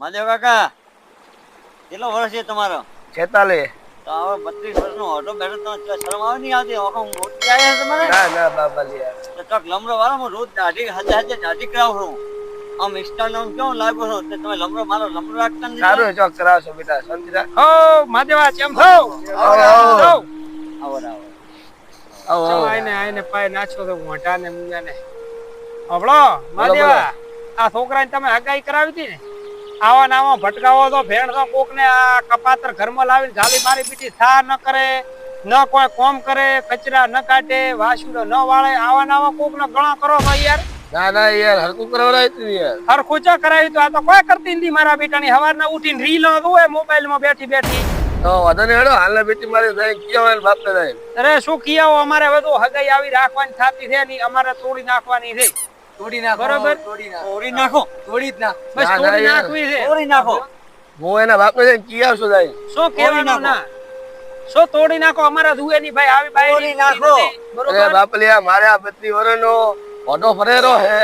મહાદેવ કાકા કેટલો વર્ષ છે તમારો? છેતાલીસ. તો હવે બત્રીસ વર્ષનો ઓટો બેઠો તો શરમ આવે નહીં આવતી? આખો મોટી ના ના બાબા તો ચોક વાળો હું રોજ દાઢી હાથે હાથે દાઢી કરાવું છું. આમ ઇન્સ્ટાગ્રામ કેવું લાગ્યો છો? તે તમે લમડો મારો લમડો રાખતા નથી? સારું ચોક કરાવશો બેટા શાંતિ રાખ. ઓ માદેવા કેમ છો? આવો, આવો. છો? આવો. આવો આવો, છો, આવો. આઈને આઈને પાય નાચો તો મોઢા ને મુંજાને હબળો માદેવા આ છોકરાને તમે હગાઈ કરાવી હતી ને? આવા નાવા ભટકાવો તો ભેણ તો કોક ને આ કપાતર ઘરમાં લાવીને ઝાલી મારી પીટી થા ન કરે ન કોઈ કોમ કરે કચરા ન કાઢે વાસુડો ન વાળે. આવા ને આવા કોક ને ગણા કરો ભાઈ યાર. ના ના યાર હરકું કરાવડાય તું યાર. હરખુચો કરાવી તો? આ તો કોઈ કરતી નથી મારા બેટાની. હવારના ઉઠીને રીલો જોવે મોબાઈલમાં બેઠી બેઠી. તો વાંધો હેડો હાલના બેટી મારી જાય ક્યાં હોય બાપ ને અરે શું કિયાઓ? અમારે બધું હગાઈ આવી રાખવાની થાતી છે ની અમારે તોડી નાખવાની છે. તોડી નાખો બરોબર. તોડી નાખો. તોડી જ નાખો. બસ ના, ના, તોડી નાખવી છે. તોડી નાખો. હું એના બાપ ને કી આવશો જાય શું કહેવાનું ના? શું તોડી નાખો? અમારા જુએ ની ભાઈ આવી બાઈ તોડી નાખો. બરોબર? બાપ મારે આ બત્રી વર્ષનો ઓટો ફરેરો હે.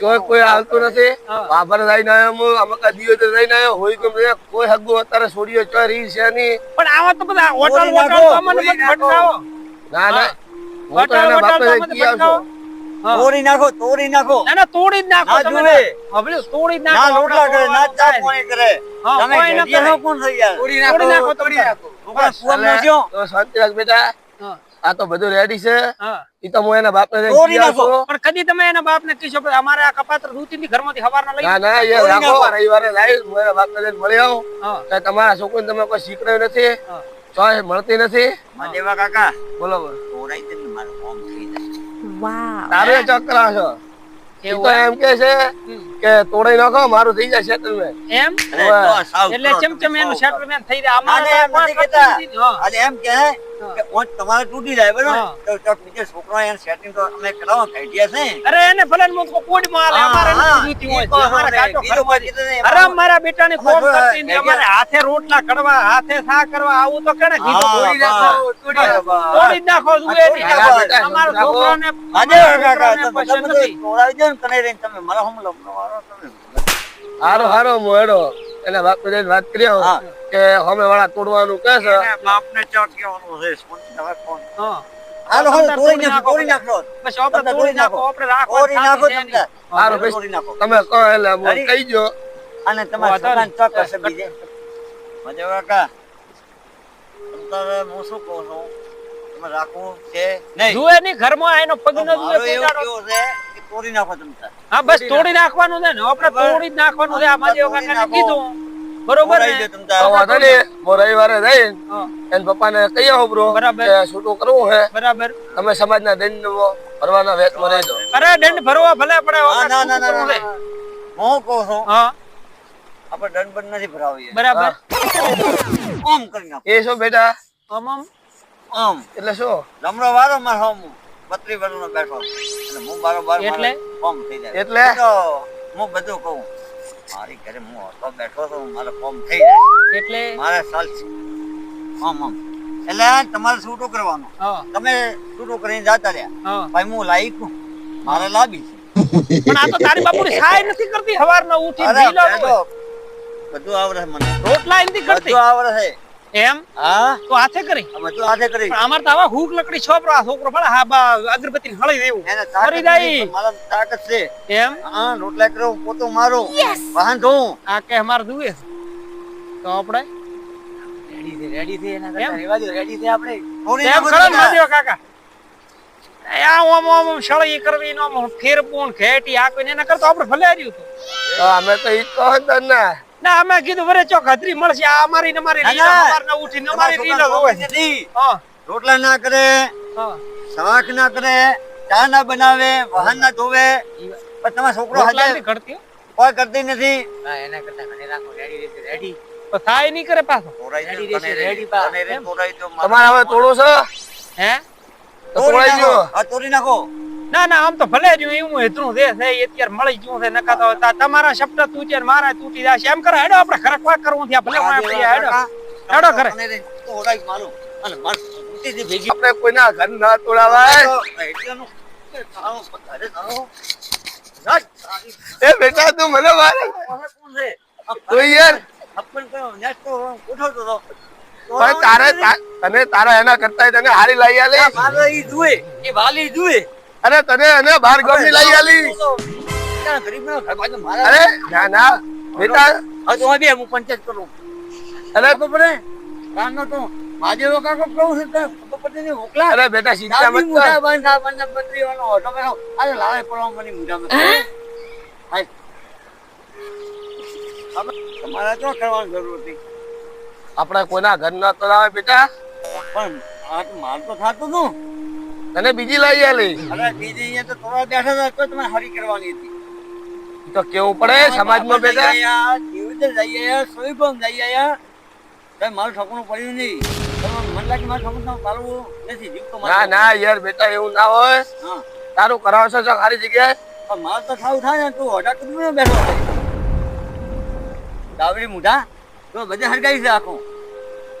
કોઈ કોઈ આવતું નથી. હા. વાપર જઈને આવ્યો હું તો જઈને આવ્યો. હોય કેમ કોઈ હગું અત્યારે છોડીઓ ચો રહી છે નહીં. પણ આવા તો બધા હોટલ હોટલ તો અમને તોડી બધા ભટકાવો. ના ના. હું તો હોટલ એના બાપ હોટલ ને તો જઈને અમને કી આવશો. તોડી નાખો તોડી નાખો. ના ના તોડી જ નાખો તમે. હવે તોડી જ ના નાખો લોટલા કરે ના ચા પાણી કરે? તમે કોઈ ન ઘેડિયા કોણ થઈ ગયા? તોડી તોડી નાખો, નાખો. તોડી નાખો. ઉપર કુવામાં એટલે તો શાંતિ રાખ બેટા આ તો બધું રેડી છે. ઈ તો હું એના બાપ ને તોડી નાખો. પણ કદી તમે એના બાપ ને કીશો કે અમારે આ કપાત્ર દૂધી ઘરમાંથી હવારના લઈ ના ના એ રાખો. રવિવારે લાવી હું એના બાપ ને મળી આવું. કે તમારા છોકરીને તમે કોઈ શીખડાયું નથી. ચોય મળતી નથી? દેવા કાકા. બોલો બોલો. તોડાઈ તને ને મારું કામ થઈ જાય. તારે ચક્કર છો. એવું તો એમ? કે છે કે તોડાઈ નાખો મારું થઈ જાય સેટલમેન્ટ એમ? એટલે કરો ચમ તમે ચમ એનું સેટલમેન્ટ થઈ જાય. અમારે એમ નથી કેતા આજે એમ કે ઓંચ તમારે તૂટી જાય બરાબર તો ચોક બીજે એને સેટિંગ તો અમે કરાવો કાઢ્યા છે અરે એને ભલે મુકો કોડીમાં હાલે, હા, અમારે હા. નથી હોય. ઈ કહો છો અમારે ને, કાંટો બીજું ઘરમાં કોઈ કીધું નહીં. અરે મારા બેટાની અમારે ખોટ કરતી નથી. અમારે હાથે રોટલા કડવા હાથે શા કરવા આવું તો કેને કીધું તોડી નાખો તોડી નાખો. બસ. તોડી જ નાખો જુએ તોડી નહીં. નાખો, બેટા, અમારા નાખો. છોકરાને આજે કાકા તમે પસંદ બધું નથી. તોડાવી દો ને કને રહીને તમે મારા હમલો મારો તમે હારો હારો મોડો એના બાપ વાત કરી આવો. કે અમે વાળા તોડવાનું કે છે. બાપને ચોક કહેવાનું છે હવે ફોન હા. હાલો હાલો તોડી નાખો તોડી નાખો. બસ આપણે તોડી નાખો આપણે રાખો તોડી નાખો તમને. છે બસ તોડી નાખો. તમે કહો એટલે હું કહી જો અને તમારા છોકરાને નહીં. બીજે. મજા કાકા તમતારે હું શું કહું છું? તમે રાખવું છે નહીં. જુએ નહીં ઘરમાં એનો પગ ન જુએ એવું છે તોડી નાખો તમતાર હા બસ તોડી નાખવાનું છે ને. આપણે. તોડી જ નાખવાનું છે. આ કાકાને કીધું. બરોબર હું રવિવારે જઈને હા, પપ્પાને કહી આવો બ્રો બરાબર. કે છૂટું કરવું છે. બરાબર. તમે સમાજના દંડ ભરવાના વેતમાં દો અરે દંડ ભરવા ભલે પડે ના ના ના હું કહું છું હા. આપણે દંડ બંધ નથી ભરાવીએ. બરાબર. ઓમ કરી નાખો. એ શું બેટા? આમ આમ. આમ એટલે શું? લમડો વારો માર હોમ. બત્રી વર્ષનો બેઠો. અને હું બારો બાર એટલે? ઓમ થઈ જાય. એટલે? હું બધું કહું. મારી ઘરે હું હતો બેઠો તો મારો ફોર્મ થઈ જાય. એટલે? મારે સાલ આમ આમ. એટલે તમારે છૂટું કરવાનું. તમે છૂટું કરીને જાતા રહ્યા. ભાઈ હું લાઈક મારે લાવી છે. પણ આ તો તારી બાપુની સહાય નથી કરતી હવારના ઉઠી બધું આવડે મને. રોટલા નથી કરતી? બધું આવડે છે. એમ? હા. તો હાથે કરી. આ બધું હાથે કરી. અમાર તો આવા હુક લકડી છોપરો આ છોકરો ભલે હા બા અગરબત્તી ને હળી દેવું. એને ફરી જાય. મારા તાકાત છે. એમ? હા રોટલા કરો પોતો મારો. વાહન ધોઉં આ કે અમાર દુએ તો આપણે? રેડી છે રેડી છે એના એમ? કરતા રેવા દો રેડી છે આપણે. થોડી એમ કરો તમે. કાકા? એ આ ઓમ ઓમ ઓમ સળી કરવી નો ઓમ ફેરપૂણ ઘેટી આ એના કરતા આપણે ભલે હાર્યું તો અમે તો ઈ કહો તને ને. ના અમે કીધું વરે ચો હતરી મળશે. આ અમારી ને અમારી ના, રીલો ના. સવારના ઉઠીને અમારી રીલો હોય. હા. રોટલા ના કરે શાક ના કરે ચા ના બનાવે વાહન ના ધોવે. પણ તમારો છોકરો રોટલા હાજર કરતી કોઈ કરતી નથી. એના કરતા મને રાખો રેડી રેડી રેડી તો થાય નહીં કરે પાછો. રેડી રેડી પા. તને રે તોડાઈ દો, મારે તમારે હવે તોડો છે? હે? તોડી તોડાઈ નાખો. હા, તોડી નાખો. ના ના આમ તો ભલે જ એવું હેતરું દે છે અત્યારે મળી ગયું છે નકા તો તમારા શબ્દ તૂટે મારા તૂટી જશે એમ કરે હેડો આપણે ખરક કરવું થયા ભલે હેડો હેડો કરે આપણે કોઈના ઘર ના તોડાવાય તો એ બેટા તું મને મારે? તો યાર હતો તારે તને તારા એના કરતા તને હારી લઈ આલે ઈ જુએ એ વાલી જુએ અરે તને એને બાર ગામની લઈ આલી. મારા અરે ના ના. બેટા. હવે તો બે હું પંચાયત કરું. અરે તો પડે કાનનો તો મહાદેવો કાકો કહું છું તો પડતી નહીં અરે બેટા ચિંતા મત કર. બંધ આ બંધ પત્રીઓનો ઓટો બેઠો અરે લાવે પડવા મને મોઢા મત હાય. તમારે તો કરવાની જરૂર હતી. આપણા કોઈના ઘર ના તો આવે બેટા. પણ આ તો માર તો થાતું તું. તને બીજી લઈ આલી. અરે બીજી અહીંયા તો થોડા બેઠા હતા તો હરી કરવાની હતી. તો કેવું પડે સમાજમાં બેટા રીતે જઈ આયા પણ જઈ આયા. કઈ મારું ઠોકણું પડ્યું નહીં. મને લાગે મારું ઠોકણું પાડવું નથી ના ના યાર બેટા એવું ના હોય. તારું કરાવશો તો સારી જગ્યાએ. પણ મારે તો થાવું થાય ને તું હોટા તું બેઠો છે? દાવડી મુઢા? તો બધે હરગાવી છે આખું.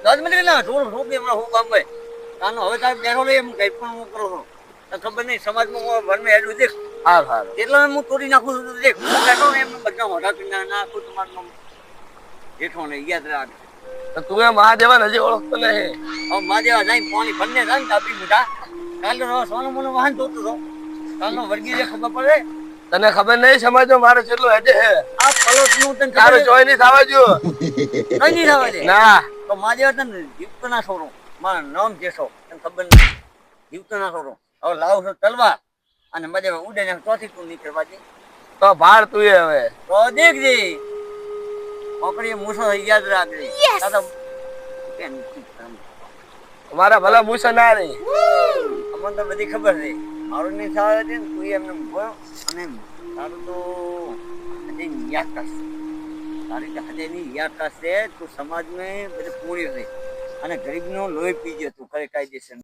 દસ મિનિટ ના થોડું બે હમણાં હું કામ ભાઈ કાનો હવે તારે બેઠો લઈ એમ કઈ પણ હું કરું છું. ખબર નહીં સમાજમાં હું ભરમે હેડું દેખ. હા હા એટલે હું તોડી નાખું છું તો દેખ. હું બેઠો એમ બધા મોઢા પી નાખું તમારું જેઠો ને યાદ રાખ. તું એ મહાદેવા હજી ઓળખતો નહીં. હવે મહાદેવા જાય પાણી ભરને જાય ને દાબી મુઢા. કાલે તો સોનું મોનું વાહન જોતું હતો. કાલનો વર્ગી જે ખબર પડે? તને ખબર નહીં સમાજમાં મારે કેટલું હેડે હે? આ પલોટનું તને તારું જોઈ નહીં થવા જો કઈ નહીં થવા દે? ના. તો મહાદેવા તને જીવતો ના છોડું. મારું નામ જેઠો એમ ખબર નહીં જીવતો ના છોડું હવે લાવ છો તલવાર. અને મજે ઉડે ને ચોથી તું નીકળવા દે તો ભાર તું હવે. તો દેખજી પકડી મૂસો યાદ રાખજે. કેમ મારા ભલા મૂસો ના રે. અમને તો બધી ખબર છે. મારું નહીં થાય છે ને તું એમને બોલો અને તારું તો હજી યાદ કરશે. તારી તો હજી ની યાદ કરશે. તું સમાજને બધે પૂરી છે. અને ગરીબનો લોહી પી ગયો તું કરે કાયદેસર